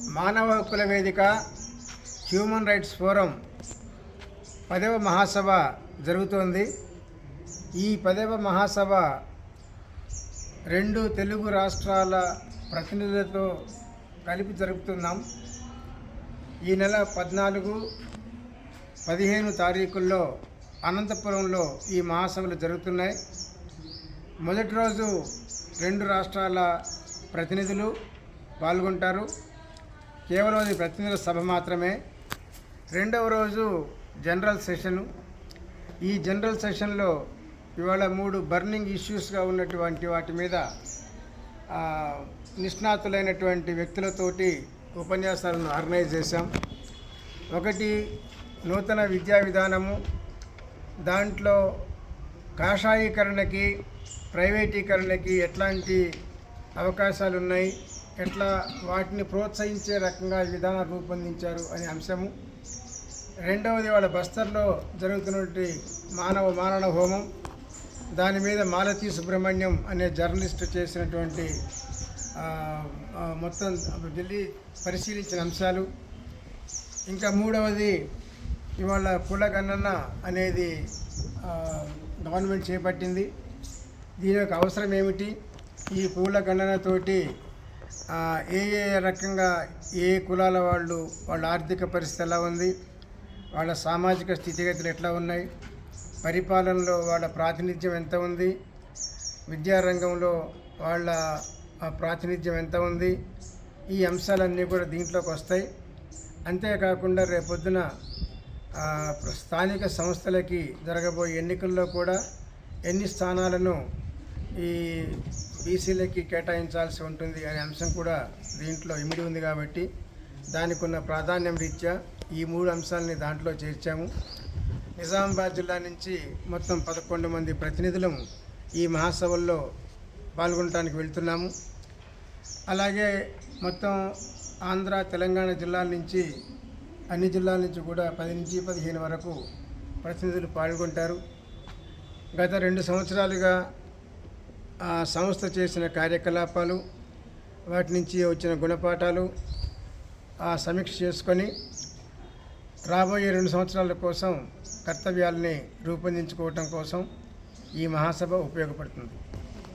మానవ హక్కుల వేదిక హ్యూమన్ రైట్స్ ఫోరం పదవ మహాసభ జరుగుతోంది. ఈ పదవ మహాసభ రెండు తెలుగు రాష్ట్రాల ప్రతినిధులతో కలిపి జరుపుతున్నాం. ఈ నెల పద్నాలుగు పదిహేను తారీఖుల్లో అనంతపురంలో ఈ మహాసభలు జరుగుతున్నాయి. మొదటి రోజు రెండు రాష్ట్రాల ప్రతినిధులు పాల్గొంటారు. కేవలం అది ప్రతినిధుల సభ మాత్రమే. రెండవ రోజు జనరల్ సెషను. ఈ జనరల్ సెషన్లో ఇవాళ మూడు బర్నింగ్ ఇష్యూస్గా ఉన్నటువంటి వాటి మీద నిష్ణాతులైనటువంటి వ్యక్తులతోటి ఉపన్యాసాలను ఆర్గనైజ్ చేశాం. ఒకటి నూతన విద్యా విధానము. దాంట్లో కాషాయీకరణకి ప్రైవేటీకరణకి ఎట్లాంటి అవకాశాలు ఉన్నాయి ఎట్లా వాటిని ప్రోత్సహించే రకంగా ఈ విధానం రూపొందించారు అనే అంశము. రెండవది వాళ్ళ బస్తర్లో జరుగుతున్నటువంటి మానవ మానవ హోమం. దాని మీద మాలతీ సుబ్రహ్మణ్యం అనే జర్నలిస్ట్ చేసినటువంటి మొత్తం ఢిల్లీ పరిశీలించిన అంశాలు. ఇంకా మూడవది ఇవాళ కుల గణన అనేది గవర్నమెంట్ చేపట్టింది. దీని యొక్క అవసరం ఏమిటి? ఈ పూల గణనతోటి ఏ ఏ రకంగా ఏ కులాల వాళ్ళు వాళ్ళ ఆర్థిక పరిస్థితి ఎలా ఉంది వాళ్ళ సామాజిక స్థితిగతులు ఎట్లా ఉన్నాయి పరిపాలనలో వాళ్ళ ప్రాతినిధ్యం ఎంత ఉంది విద్యారంగంలో వాళ్ళ ప్రాతినిధ్యం ఎంత ఉంది ఈ అంశాలన్నీ కూడా దీంట్లోకి వస్తాయి. అంతేకాకుండా రేపొద్దున స్థానిక సంస్థలకి జరగబోయే ఎన్నికల్లో కూడా ఎన్ని స్థానాలను ఈ బీసీలకి కేటాయించాల్సి ఉంటుంది అనే అంశం కూడా దీంట్లో ఇమిడి ఉంది కాబట్టి దానికి ఉన్న ప్రాధాన్యం రీత్యా ఈ మూడు అంశాలని దాంట్లో చేర్చాము. నిజామాబాద్ జిల్లా నుంచి మొత్తం పదకొండు మంది ప్రతినిధులము ఈ మహాసభల్లో పాల్గొనడానికి వెళ్తున్నాము. అలాగే మొత్తం ఆంధ్ర తెలంగాణ జిల్లాల నుంచి అన్ని జిల్లాల నుంచి కూడా పది నుంచి పదిహేను వరకు ప్రతినిధులు పాల్గొంటారు. గత రెండు సంవత్సరాలుగా ఆ సంస్థ చేసిన కార్యకలాపాలు వాటి నుంచి వచ్చిన గుణపాఠాలు ఆ సమీక్ష చేసుకొని రాబోయే రెండు సంవత్సరాల కోసం కర్తవ్యాలని రూపొందించుకోవటం కోసం ఈ మహాసభ ఉపయోగపడుతుంది.